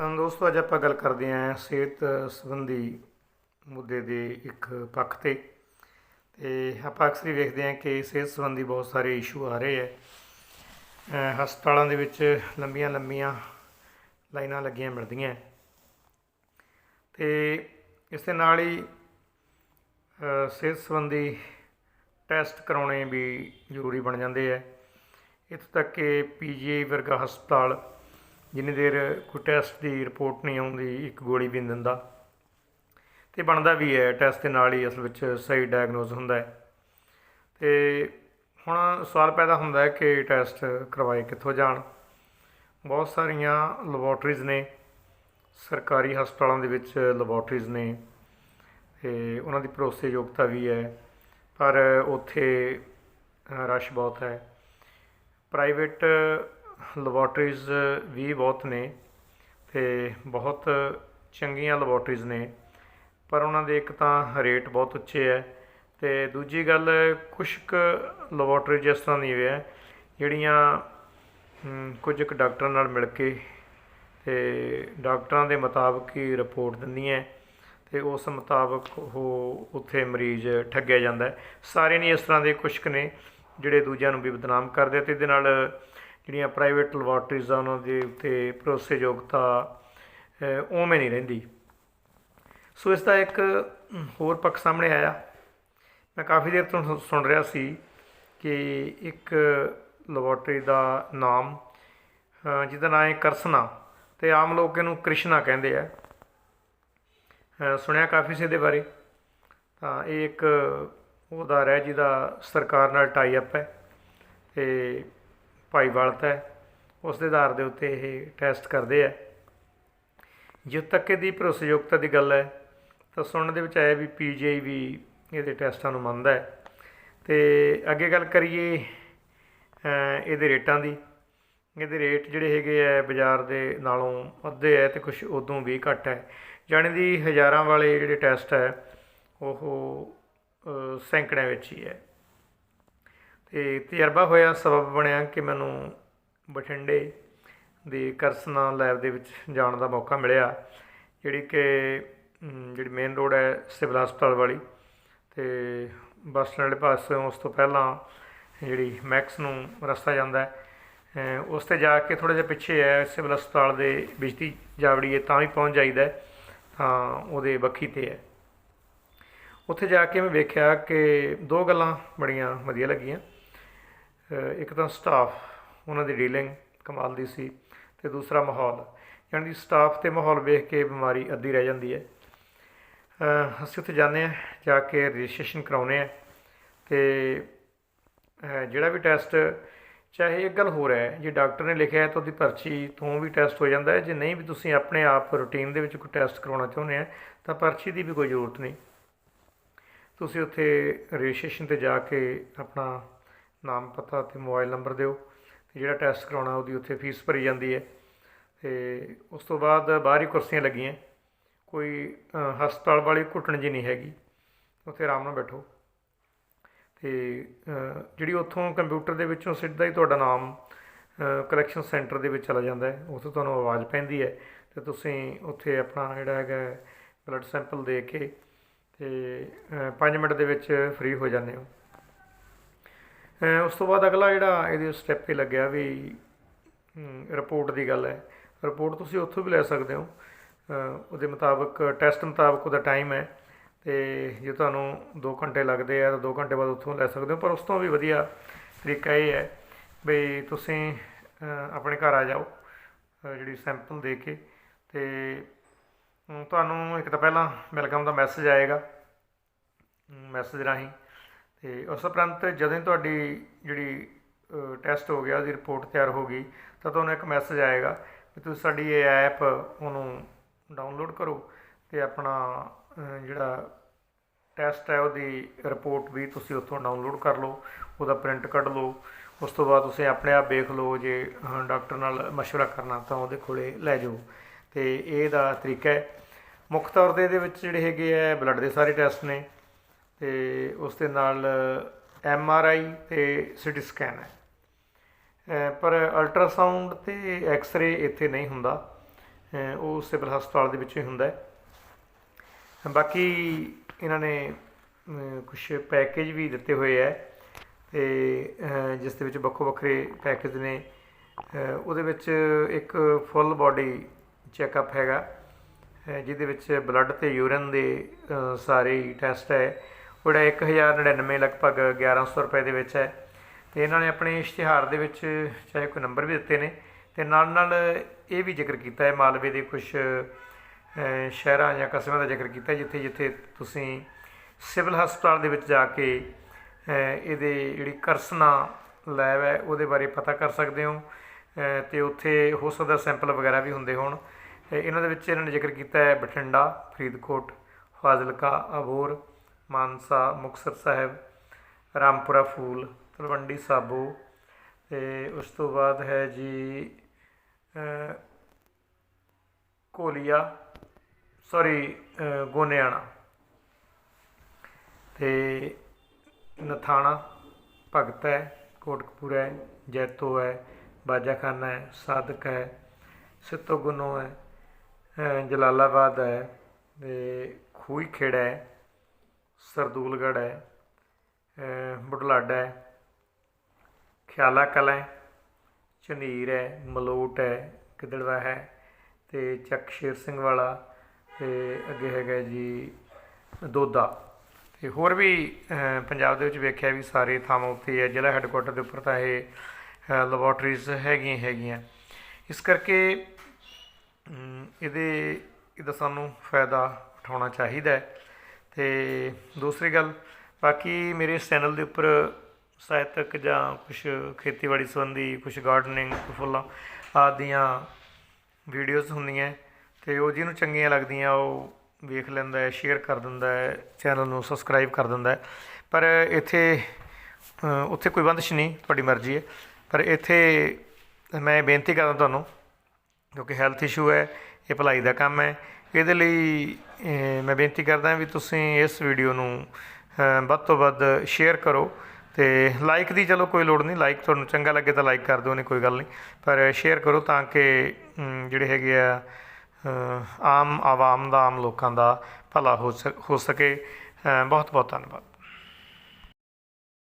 ਦੋਸਤੋ, ਅੱਜ ਆਪਾਂ ਗੱਲ ਕਰਦੇ ਹਾਂ ਸਿਹਤ ਸੰਬੰਧੀ ਮੁੱਦੇ ਦੇ ਇੱਕ ਪੱਖ ਤੇ। ਤੇ ਆਪਾਂ ਅਕਸਰ ਹੀ ਵੇਖਦੇ ਹਾਂ ਕਿ ਸਿਹਤ ਸੰਬੰਧੀ ਬਹੁਤ ਸਾਰੇ ਇਸ਼ੂ ਆ ਰਹੇ ਹੈ। ਹਸਪਤਾਲਾਂ ਦੇ ਵਿੱਚ ਲੰਬੀਆਂ ਲੰਬੀਆਂ ਲਾਈਨਾਂ ਲੱਗੀਆਂ ਮਿਲਦੀਆਂ। ਹੈ। ਤੇ ਇਸ ਦੇ ਨਾਲ ਹੀ ਸਿਹਤ ਸੰਬੰਧੀ ਟੈਸਟ ਕਰਾਉਣੇ ਵੀ ਜ਼ਰੂਰੀ ਬਣ ਜਾਂਦੇ ਹੈ। ਇੱਥੋਂ ਤੱਕ ਕਿ ਪੀਜੀਆਈ ਵਰਗਾ ਹਸਪਤਾਲ ਜਿੰਨੀ ਦੇਰ ਕੋਈ ਟੈਸਟ ਦੀ ਰਿਪੋਰਟ ਨਹੀਂ ਆਉਂਦੀ, ਇੱਕ ਗੋਲੀ ਵੀ ਨਹੀਂ ਦਿੰਦਾ। ਤੇ ਬਣਦਾ ਵੀ ਹੈ ਟੈਸਟ ਦੇ ਨਾਲ ਹੀ ਅਸਲ ਵਿੱਚ ਸਹੀ ਡਾਇਗਨੋਸ ਹੁੰਦਾ ਹੈ। ਤੇ ਹੁਣ ਸਵਾਲ ਪੈਦਾ ਹੁੰਦਾ ਹੈ ਕਿ ਟੈਸਟ ਕਰਵਾਏ ਕਿੱਥੋਂ ਜਾਣ। ਬਹੁਤ ਸਾਰੀਆਂ ਲੈਬੋਰਟਰੀਜ਼ ਨੇ, ਸਰਕਾਰੀ ਹਸਪਤਾਲਾਂ ਦੇ ਵਿੱਚ ਲੈਬੋਰਟਰੀਜ਼ ਨੇ, ਤੇ ਉਹਨਾਂ ਦੀ ਭਰੋਸੇਯੋਗਤਾ ਵੀ ਹੈ। ਪਰ ਉੱਥੇ ਰਸ਼ ਬਹੁਤ ਹੈ। ਪ੍ਰਾਈਵੇਟ ਲੈਬੋਰਟਰੀਜ਼ ਵੀ ਬਹੁਤ ਨੇ ਤੇ ਬਹੁਤ ਚੰਗੀਆਂ ਲੈਬੋਰਟਰੀਜ਼ ਨੇ, ਪਰ ਉਹਨਾਂ ਦੇ ਇੱਕ ਤਾਂ ਰੇਟ ਬਹੁਤ ਉੱਚੇ ਹੈ ਤੇ ਦੂਜੀ ਗੱਲ ਕੁਛ ਕੁ ਲੈਬੋਰਟਰੀ ਜਿਸ ਤਰ੍ਹਾਂ ਦੀ ਹੈ, ਜਿਹੜੀਆਂ ਕੁਝ ਕੁ ਡਾਕਟਰਾਂ ਨਾਲ ਮਿਲ ਕੇ ਤੇ ਡਾਕਟਰਾਂ ਦੇ ਮੁਤਾਬਕ ਹੀ ਰਿਪੋਰਟ ਦਿੰਦੀਆਂ ਤੇ ਉਸ ਮੁਤਾਬਕ ਉਹ ਉੱਥੇ ਮਰੀਜ਼ ਠੱਗਿਆ ਜਾਂਦਾ ਹੈ। ਸਾਰੇ ਨਹੀਂ ਇਸ ਤਰ੍ਹਾਂ ਦੇ ਕੁਛ ਕੁ ਨੇ ਜਿਹੜੇ ਦੂਜਿਆਂ ਨੂੰ ਵੀ ਬਦਨਾਮ ਕਰਦੇ ਆ ਤੇ ਇਹਦੇ ਨਾਲ ਜਿਹੜੀਆਂ ਪ੍ਰਾਈਵੇਟ ਲੈਬੋਰਟਰੀਜ਼ ਆ, ਉਹਨਾਂ ਦੇ ਉੱਤੇ ਭਰੋਸੇਯੋਗਤਾ ਉਵੇਂ ਨਹੀਂ ਰਹਿੰਦੀ। ਸੋ ਇਸ ਦਾ ਇੱਕ ਹੋਰ ਪੱਖ ਸਾਹਮਣੇ ਆਇਆ। ਮੈਂ ਕਾਫੀ ਦੇਰ ਤੋਂ ਸੁ- ਸੁਣ ਰਿਹਾ ਸੀ ਕਿ ਇੱਕ ਲੈਬੋਰਟਰੀ ਦਾ ਨਾਮ ਜਿਹਦਾ ਨਾਮ ਹੈ ਕਰਸਨਾ ਤੇ ਆਮ ਲੋਕ ਇਹਨੂੰ ਕ੍ਰਿਸ਼ਨਾ ਕਹਿੰਦੇ ਆ। ਸੁਣਿਆ ਕਾਫੀ ਸੀ ਇਹਦੇ ਬਾਰੇ। ਤਾਂ ਇਹ ਇੱਕ ਉਹਦਾ ਰਹਿ ਜਿਹਦਾ ਸਰਕਾਰ ਨਾਲ ਟਾਈ ਅਪ ਹੈ ਤੇ ਭਾਈਵਾਲਤਾ ਹੈ, ਉਸ ਦੇ ਆਧਾਰ ਦੇ ਉੱਤੇ ਇਹ ਟੈਸਟ ਕਰਦੇ ਆ। ਜਿੱਥੇ ਤੱਕ ਇਹਦੀ ਭਰੋਸੇਯੋਗਤਾ ਦੀ ਗੱਲ ਹੈ, ਤਾਂ ਸੁਣਨ ਦੇ ਵਿੱਚ ਆਇਆ ਵੀ ਪੀਜੀਆਈ ਵੀ ਇਹਦੇ ਟੈਸਟਾਂ ਨੂੰ ਮੰਨਦਾ ਹੈ। ਤੇ ਅੱਗੇ ਗੱਲ ਕਰੀਏ ਇਹਦੇ ਰੇਟਾਂ ਦੀ। ਇਹਦੇ ਰੇਟ ਜਿਹੜੇ ਹੈਗੇ ਆ, ਬਾਜ਼ਾਰ ਦੇ ਨਾਲੋਂ ਅੱਧੇ ਹੈ ਤੇ ਕੁਝ ਉਦੋਂ ਵੀ ਘੱਟ ਹੈ। ਜਾਣੀ ਦੀ ਹਜ਼ਾਰਾਂ ਵਾਲੇ ਜਿਹੜੇ ਟੈਸਟ ਹੈ, ਉਹ ਸੈਂਕੜਿਆਂ ਵਿੱਚ ਹੀ ਹੈ। ਤੇ ਤਜਰਬਾ ਹੋਇਆ, ਸਬਬ ਬਣਿਆ ਕਿ ਮੈਨੂੰ ਬਠਿੰਡੇ ਦੇ ਕਰਸਨਾ ਲੈਬ ਦੇ ਵਿੱਚ ਜਾਣ ਦਾ ਮੌਕਾ ਮਿਲਿਆ, ਜਿਹੜੀ ਕਿ ਜਿਹੜੀ ਮੇਨ ਰੋਡ ਹੈ ਸਿਵਲ ਹਸਪਤਾਲ ਵਾਲੀ ਤੇ ਬੱਸ ਸਟੈਂਡ ਵਾਲੇ ਪਾਸਿਓਂ ਉਸ ਤੋਂ ਪਹਿਲਾਂ ਜਿਹੜੀ ਮੈਕਸ ਨੂੰ ਰਸਤਾ ਜਾਂਦਾ ਹੈ। ਉਸ ਤੇ ਜਾ ਕੇ ਥੋੜਾ ਜਿਹਾ ਪਿੱਛੇ ਹੈ, ਸਿਵਲ ਹਸਪਤਾਲ ਦੇ ਬਿਜਤੀ ਜਾਵੜੀਏ ਤਾਂ ਵੀ ਪਹੁੰਚ ਜਾਈਦਾ ਤਾਂ ਉਹਦੇ ਬੱਖੀ ਤੇ ਹੈ। ਉੱਥੇ ਜਾ ਕੇ ਮੈਂ ਵੇਖਿਆ ਕਿ ਦੋ ਗੱਲਾਂ ਬੜੀਆਂ ਵਧੀਆ ਲੱਗੀਆਂ। ਇੱਕ ਤਾਂ ਸਟਾਫ ਉਹਨਾਂ ਦੀ ਡੀਲਿੰਗ ਕਮਾਲ ਦੀ ਸੀ ਤੇ ਦੂਸਰਾ ਮਾਹੌਲ, ਯਾਨੀ ਕਿ ਸਟਾਫ ਤੇ ਮਾਹੌਲ ਵੇਖ ਕੇ ਬਿਮਾਰੀ ਅੱਧੀ ਰਹਿ ਜਾਂਦੀ ਹੈ। ਅਸੀਂ ਉੱਥੇ ਜਾਂਦੇ ਹਾਂ, ਜਾ ਕੇ ਰਜਿਸਟ੍ਰੇਸ਼ਨ ਕਰਾਉਂਦੇ ਹਾਂ ਤੇ ਜਿਹੜਾ ਵੀ ਟੈਸਟ ਚਾਹੇ ਇੱਕ ਗੱਲ ਹੋਰ ਹੈ, ਜੇ ਡਾਕਟਰ ਨੇ ਲਿਖਿਆ ਹੈ ਤਾਂ ਉਹਦੀ ਪਰਚੀ ਤੋਂ ਵੀ ਟੈਸਟ ਹੋ ਜਾਂਦਾ ਹੈ, ਜੇ ਨਹੀਂ ਵੀ ਤੁਸੀਂ ਆਪਣੇ ਆਪ ਰੂਟੀਨ ਦੇ ਵਿੱਚ ਕੋਈ ਟੈਸਟ ਕਰਾਉਣਾ ਚਾਹੁੰਦੇ ਆ ਤਾਂ ਪਰਚੀ ਦੀ ਵੀ ਕੋਈ ਜ਼ਰੂਰਤ ਨਹੀਂ। ਤੁਸੀਂ ਉੱਥੇ ਰਜਿਸਟ੍ਰੇਸ਼ਨ ਤੇ ਜਾ ਕੇ ਆਪਣਾ ਨਾਮ ਪਤਾ ਅਤੇ ਮੋਬਾਈਲ ਨੰਬਰ ਦਿਓ ਤੇ ਜਿਹੜਾ ਟੈਸਟ ਕਰਾਉਣਾ ਉਹਦੀ ਉੱਥੇ ਫੀਸ ਭਰੀ ਜਾਂਦੀ ਹੈ। ਤੇ ਉਸ ਤੋਂ ਬਾਅਦ ਬਾਹਰ ਹੀ ਕੁਰਸੀਆਂ ਲੱਗੀਆਂ। ਕੋਈ ਹਸਪਤਾਲ ਵਾਲੀ ਘੁੱਟਣ ਜੀ ਨਹੀਂ ਹੈਗੀ। ਉੱਥੇ ਆਰਾਮ ਨਾਲ ਬੈਠੋ। ਤੇ ਜਿਹੜੀ ਉੱਥੋਂ ਕੰਪਿਊਟਰ ਦੇ ਵਿੱਚੋਂ ਸਿੱਧਾ ਹੀ ਤੁਹਾਡਾ ਨਾਮ ਕਲੈਕਸ਼ਨ ਸੈਂਟਰ ਦੇ ਵਿੱਚ ਚਲਾ ਜਾਂਦਾ ਹੈ। ਉੱਥੇ ਤੁਹਾਨੂੰ ਆਵਾਜ਼ ਪੈਂਦੀ ਹੈ ਤੇ ਤੁਸੀਂ ਉੱਥੇ ਆਪਣਾ ਜਿਹੜਾ ਹੈਗਾ ਬਲੱਡ ਸੈਂਪਲ ਦੇ ਕੇ ਤੇ 5 ਮਿੰਟ ਦੇ ਵਿੱਚ ਫ੍ਰੀ ਹੋ ਜਾਂਦੇ ਹੋ। ਉਸ ਤੋਂ ਬਾਅਦ ਅਗਲਾ ਜਿਹੜਾ ਇਹਦੇ ਸਟੈਪ ਇਹ ਲੱਗਿਆ ਵੀ ਰਿਪੋਰਟ ਦੀ ਗੱਲ ਹੈ। ਰਿਪੋਰਟ ਤੁਸੀਂ ਉੱਥੋਂ ਵੀ ਲੈ ਸਕਦੇ ਹੋ। ਉਹਦੇ ਮੁਤਾਬਕ ਟੈਸਟ ਮੁਤਾਬਕ ਉਹਦਾ ਟਾਈਮ ਹੈ ਤੇ ਜੇ ਤੁਹਾਨੂੰ 2 ਘੰਟੇ ਲੱਗਦੇ ਆ ਤਾਂ 2 ਘੰਟੇ ਬਾਅਦ ਉੱਥੋਂ ਲੈ ਸਕਦੇ ਹੋ, ਪਰ ਉਸ ਤੋਂ ਵੀ ਵਧੀਆ ਤਰੀਕਾ ਇਹ ਹੈ ਵੀ ਤੁਸੀਂ ਆਪਣੇ ਘਰ ਆ ਜਾਓ ਜਿਹੜੀ ਸੈਂਪਲ ਦੇ ਕੇ ਤੇ ਤੁਹਾਨੂੰ ਇੱਕ ਤਾਂ ਪਹਿਲਾਂ ਵੈਲਕਮ ਦਾ ਮੈਸੇਜ ਆਏਗਾ। ਮੈਸੇਜ ਰਾਹੀਂ ਤੇ ਉਸ ਉਪਰੰਤ ਜਦੋਂ ਹੀ ਤੁਹਾਡੀ ਜਿਹੜੀ ਟੈਸਟ ਹੋ ਗਿਆ ਉਹਦੀ ਰਿਪੋਰਟ ਤਿਆਰ ਹੋ ਗਈ ਤਾਂ ਤੁਹਾਨੂੰ ਇੱਕ ਮੈਸੇਜ ਆਏਗਾ ਕਿ ਤੁਸੀਂ ਸਾਡੀ ਇਹ ਐਪ ਉਹਨੂੰ ਡਾਊਨਲੋਡ ਕਰੋ ਤੇ ਆਪਣਾ ਅ, ਜਿਹੜਾ ਟੈਸਟ ਹੈ ਉਹਦੀ ਰਿਪੋਰਟ ਵੀ ਤੁਸੀਂ ਉੱਥੋਂ ਡਾਊਨਲੋਡ ਕਰ ਲਓ ਉਹਦਾ ਪ੍ਰਿੰਟ ਕੱਢ ਲਓ ਉਸ ਤੋਂ ਬਾਅਦ ਤੁਸੀਂ ਆਪਣੇ ਆਪ ਵੇਖ ਲਓ ਜੇ ਅ, ਡਾਕਟਰ ਨਾਲ مشورہ ਕਰਨਾ ਤਾਂ ਉਹਦੇ ਕੋਲੇ ਲੈ ਜਾਓ ਤੇ ਇਹ ਦਾ ਤਰੀਕਾ ਹੈ ਮੁੱਖ ਤੌਰ ਤੇ ਇਹਦੇ ਵਿੱਚ ਜਿਹੜੇ ਹੈਗੇ ਆ ਬਲੱਡ ਦੇ ਸਾਰੇ ਟੈਸਟ ਨੇ ਤੇ ਉਸ ਦੇ ਨਾਲ ਐਮ ਆਰ ਆਈ ਤੇ ਸਿਟੀ ਸਕੈਨ ਹੈ। ਪਰ ਅਲਟਰਾਸਾਊਂਡ ਤੇ ਐਕਸ-ਰੇ ਇੱਥੇ ਨਹੀਂ ਹੁੰਦਾ। ਉਹ ਸਿਵਲ ਹਸਪਤਾਲ ਦੇ ਵਿੱਚ ਹੀ ਹੁੰਦਾ ਹੈ। ਬਾਕੀ ਇਹਨਾਂ ਨੇ ਕੁਝ ਪੈਕੇਜ ਵੀ ਦਿੱਤੇ ਹੋਏ ਹੈ ਤੇ ਜਿਸ ਦੇ ਵਿੱਚ ਵੱਖੋ ਵੱਖਰੇ ਪੈਕੇਜ ਨੇ। ਉਹਦੇ ਵਿੱਚ ਇੱਕ ਫੁੱਲ ਬਾਡੀ ਚੈੱਕਅਪ ਹੈਗਾ ਜਿਹਦੇ ਵਿੱਚ ਬਲੱਡ ਤੇ ਯੂਰਿਨ ਦੇ ਸਾਰੇ ਟੈਸਟ ਹੈ। ਜਿਹੜਾ 1099 ਲਗਭਗ 1100 ਰੁਪਏ ਦੇ ਵਿੱਚ ਹੈ। ਤੇ ਇਹਨਾਂ ਨੇ ਆਪਣੇ ਇਸ਼ਤਿਹਾਰ ਦੇ ਵਿੱਚ ਚਾਹੇ ਕੋਈ ਨੰਬਰ ਵੀ ਦਿੱਤੇ ਨੇ। ਤੇ ਨਾਲ ਨਾਲ ਇਹ ਵੀ ਜ਼ਿਕਰ ਕੀਤਾ ਹੈ ਮਾਲਵੇ ਦੇ ਕੁਝ ਸ਼ਹਿਰਾਂ ਜਾਂ ਕਸਬਿਆਂ ਦਾ ਜ਼ਿਕਰ ਕੀਤਾ ਜਿੱਥੇ ਜਿੱਥੇ ਤੁਸੀਂ ਸਿਵਲ ਹਸਪਤਾਲ ਦੇ ਵਿੱਚ ਜਾ ਕੇ ਇਹਦੇ ਜਿਹੜੀ ਕਰਸਨਾ ਲੈਬ ਹੈ ਉਹਦੇ ਬਾਰੇ ਪਤਾ ਕਰ ਸਕਦੇ ਹੋ। ਅ, ਤੇ ਉੱਥੇ ਹੋ ਸਕਦਾ ਸੈਂਪਲ ਵਗੈਰਾ ਵੀ ਹੁੰਦੇ ਹੋਣ। ਇਹਨਾਂ ਦੇ ਵਿੱਚ ਇਹਨਾਂ ਨੇ ਜ਼ਿਕਰ ਕੀਤਾ ਹੈ ਬਠਿੰਡਾ ਫਰੀਦਕੋਟ ਫਾਜ਼ਿਲਕਾ ਅਬੋਰ ਮਾਨਸਾ ਮੁਕਤਸਰ ਸਾਹਿਬ ਰਾਮਪੁਰਾ ਫੂਲ ਤਲਵੰਡੀ ਸਾਬੋ ਤੇ ਉਸ ਤੋਂ ਬਾਅਦ ਹੈ ਜੀ ਅ, ਕੋਲੀਆ ਸੌਰੀ ਗੋਨਿਆਣਾ ਤੇ ਨਥਾਣਾ ਭਗਤ ਹੈ ਕੋਟਕਪੂਰਾ ਹੈ ਜੈਤੋ ਹੈ ਬਾਜਾਖਾਨਾ ਹੈ ਸਾਦਕ ਹੈ ਸਿੱਤੋ ਗੁਨੋ ਹੈ ਜਲਾਲਾਬਾਦ ਹੈ ਤੇ ਖੂਈ ਖੇੜਾ ਹੈ। ਸਰਦੂਲਗੜ੍ਹ ਹੈ ਬੁਢਲਾਡਾ ਹੈ, ਖਿਆਲਾ ਕਲਾਂ ਹੈ, ਝਨੀਰ ਹੈ, ਮਲੋਟ ਹੈ, ਗਿੱਦੜਵਾ ਹੈ ਅਤੇ ਚੱਕ ਸ਼ੇਰ ਸਿੰਘ ਵਾਲਾ ਅਤੇ ਅੱਗੇ ਹੈਗਾ ਜੀ ਦੋਦਾ। ਤੇ ਹੋਰ ਵੀ ਪੰਜਾਬ ਦੇ ਵਿੱਚ ਵੇਖਿਆ ਵੀ ਸਾਰੇ ਥਾਵਾਂ ਉੱਤੇ ਹੈ, ਜ਼ਿਲ੍ਹਾ ਹੈੱਡਕੁਆਟਰ ਦੇ ਉੱਪਰ ਤਾਂ ਇਹ ਲੈਬੋਰਟਰੀਜ਼ ਹੈਗੀਆਂ ਹੈਗੀਆਂ। ਇਸ ਕਰਕੇ ਇਹਦੇ, ਇਹਦਾ ਸਾਨੂੰ ਫਾਇਦਾ ਉਠਾਉਣਾ ਚਾਹੀਦਾ ਹੈ। ਤੇ ਦੂਸਰੀ ਗੱਲ, ਬਾਕੀ ਮੇਰੇ ਇਸ ਚੈਨਲ ਦੇ ਉੱਪਰ ਸਾਹਿਤਕ ਜਾਂ ਕੁਝ ਖੇਤੀਬਾੜੀ ਸੰਬੰਧੀ ਕੁਝ ਗਾਰਡਨਿੰਗ ਫੁੱਲਾਂ ਆਦਿ ਦੀਆਂ ਵੀਡੀਓਜ਼ ਹੁੰਦੀਆਂ ਤੇ ਉਹ ਜਿਹਨੂੰ ਚੰਗੀਆਂ ਲੱਗਦੀਆਂ ਉਹ ਵੇਖ ਲੈਂਦਾ ਹੈ ਸ਼ੇਅਰ ਕਰ ਦਿੰਦਾ ਹੈ ਚੈਨਲ ਨੂੰ ਸਬਸਕ੍ਰਾਈਬ ਕਰ ਦਿੰਦਾ ਹੈ। ਪਰ ਇੱਥੇ ਉੱਥੇ ਕੋਈ ਬੰਦਿਸ਼ ਨਹੀਂ, ਤੁਹਾਡੀ ਮਰਜ਼ੀ ਹੈ। ਪਰ ਇੱਥੇ ਮੈਂ ਬੇਨਤੀ ਕਰਦਾ ਤੁਹਾਨੂੰ, ਕਿਉਂਕਿ ਹੈਲਥ ਇਸ਼ੂ ਹੈ, ਇਹ ਭਲਾਈ ਦਾ ਕੰਮ ਹੈ ਇਹਦੇ ਲਈ ਮੈਂ ਬੇਨਤੀ ਕਰਦਾ ਵੀ ਤੁਸੀਂ ਇਸ ਵੀਡੀਓ ਨੂੰ ਵੱਧ ਤੋਂ ਵੱਧ ਸ਼ੇਅਰ ਕਰੋ ਤੇ ਲਾਈਕ ਦੀ ਚਲੋ ਕੋਈ ਲੋੜ ਨਹੀਂ ਲਾਈਕ ਤੁਹਾਨੂੰ ਚੰਗਾ ਲੱਗੇ ਤਾਂ ਲਾਈਕ ਕਰ ਦਿਓ, ਨਹੀਂ ਕੋਈ ਗੱਲ ਨਹੀਂ। ਪਰ ਸ਼ੇਅਰ ਕਰੋ ਤਾਂ ਕਿ ਜਿਹੜੇ ਹੈਗੇ ਆ ਆਮ ਆਵਾਮ ਦਾ, ਆਮ ਲੋਕਾਂ ਦਾ ਭਲਾ ਹੋ ਸਕ ਹੋ ਸਕੇ। ਬਹੁਤ ਬਹੁਤ ਧੰਨਵਾਦ।